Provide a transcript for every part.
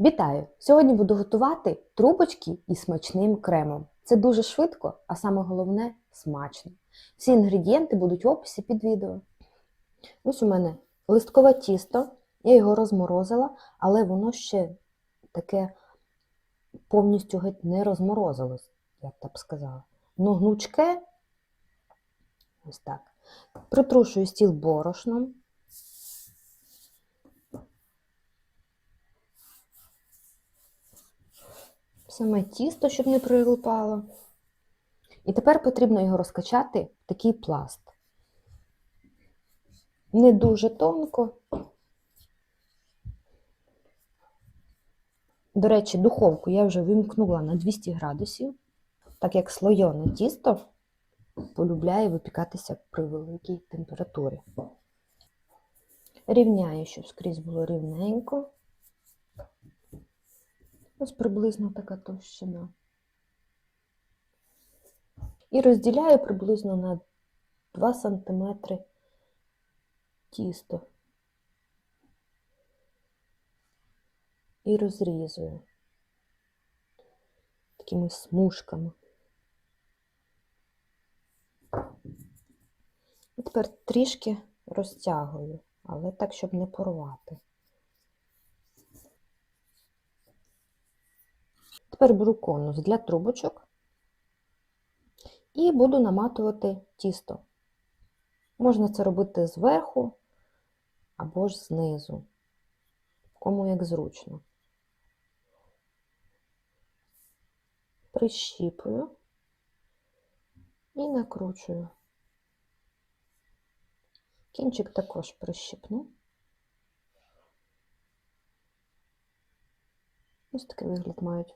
Вітаю! Сьогодні буду готувати трубочки із смачним кремом. Це дуже швидко, а саме головне смачно. Всі інгредієнти будуть в описі під відео. Ось у мене листкове тісто, я його розморозила, але воно ще таке повністю геть не розморозилось, я б так сказала. Ну, гнучке, ось так. Притрушую стіл борошном. Саме тісто, щоб не прилипало. І тепер потрібно його розкачати в такий пласт. Не дуже тонко. До речі, духовку я вже вимкнула на 200 градусів, так як слойоне тісто полюбляє випікатися при великій температурі. Рівняю, щоб скрізь було рівненько. Ось приблизно така товщина. І розділяю приблизно на 2 см тісто. І розрізую такими смужками. І тепер трішки розтягую, але так, щоб не порвати. Тепер беру конус для трубочок і буду наматувати тісто. Можна це робити зверху або ж знизу, кому як зручно. Прищіпую і накручую. Кінчик також прищипну. Ось такий вигляд мають.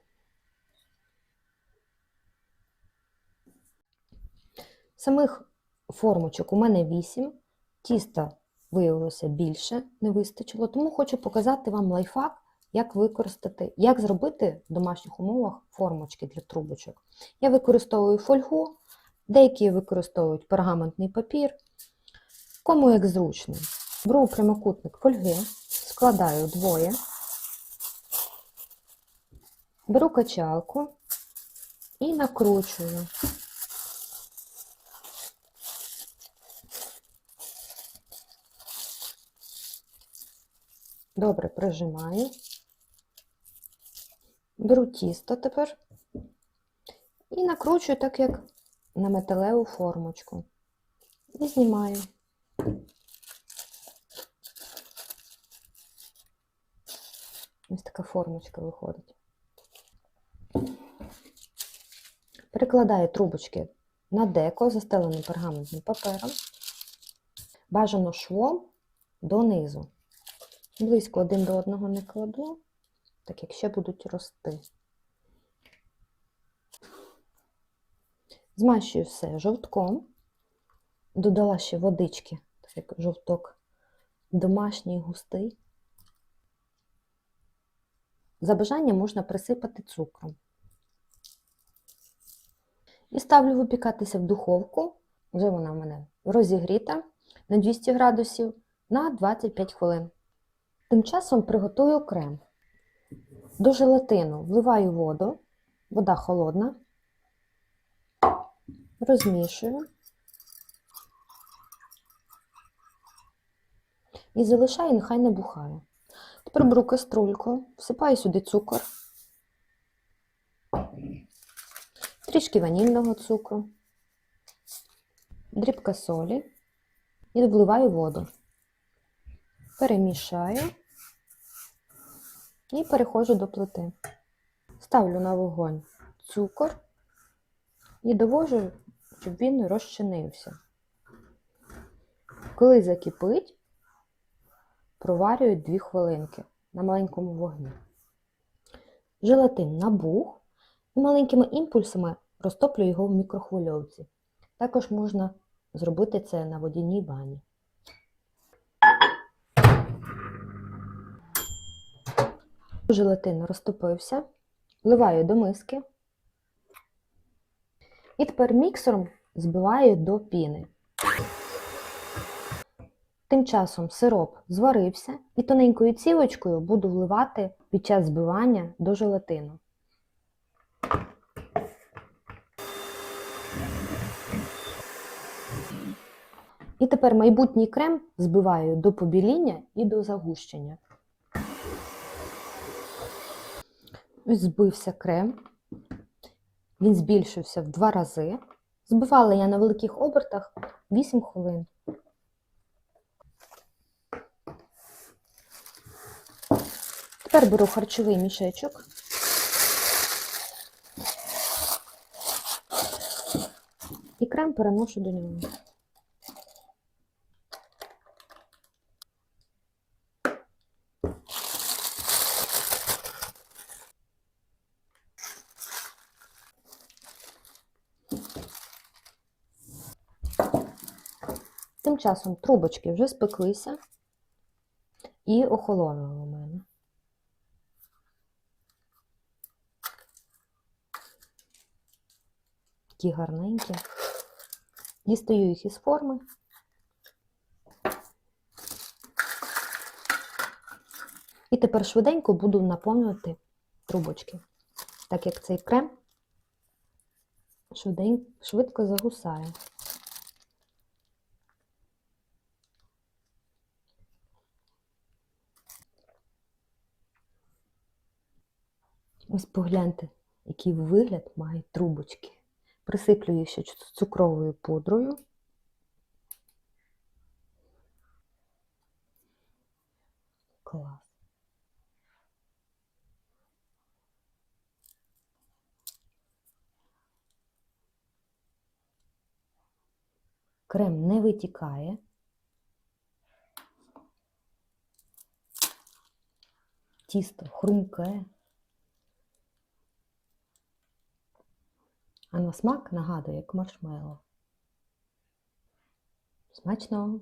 Самих формочок у мене 8, тіста виявилося більше, не вистачило, тому хочу показати вам лайфхак, як використати, як зробити в домашніх умовах формочки для трубочок. Я використовую фольгу, деякі використовують пергаментний папір, кому як зручно. Беру прямокутник фольги, складаю двоє, беру качалку і накручую. Добре прижимаю. Беру тісто тепер і накручую так, як на металеву формочку. І знімаю. Ось така формочка виходить. Перекладаю трубочки на деко, застеленим пергаментним папером, бажано швом донизу. Близько один до одного не кладу, так як ще будуть рости. Змащую все жовтком, додала ще водички, так як жовток домашній густий. За бажанням можна присипати цукром. І ставлю випікатися в духовку, вже вона в мене розігріта на 200 градусів на 25 хвилин. Тим часом приготую крем. До желатину вливаю воду, вода холодна, розмішую. І залишаю, нехай набухає. Тепер беру каструльку, всипаю сюди цукор, трішки ванільного цукру, дрібка солі. І вливаю воду. Перемішаю і переходжу до плити. Ставлю на вогонь цукор і довожу, щоб він розчинився. Коли закипить, проварюю 2 хвилинки на маленькому вогні. Желатин набух і маленькими імпульсами розтоплю його в мікрохвильовці. Також можна зробити це на водяній бані. Желатин розтопився, вливаю до миски. І тепер міксером збиваю до піни. Тим часом сироп зварився і тоненькою цівочкою буду вливати під час збивання до желатину. І тепер майбутній крем збиваю до побіління і до загущення. Ось збився крем. Він збільшився в два рази. Збивала я на великих обертах 8 хвилин. Тепер беру харчовий мішечок. І крем переношу до нього. Тим часом трубочки вже спеклися і охолонули у мене. Такі гарненькі. Дістаю їх із форми. І тепер швиденько буду наповнювати трубочки, так як цей крем швидко загусає. Ось погляньте, який вигляд мають трубочки. Присиплю їх ще цу- цукровою пудрою. Клас. Крем не витікає. Тісто хрумке. А на смак нагадує як маршмело. Смачного!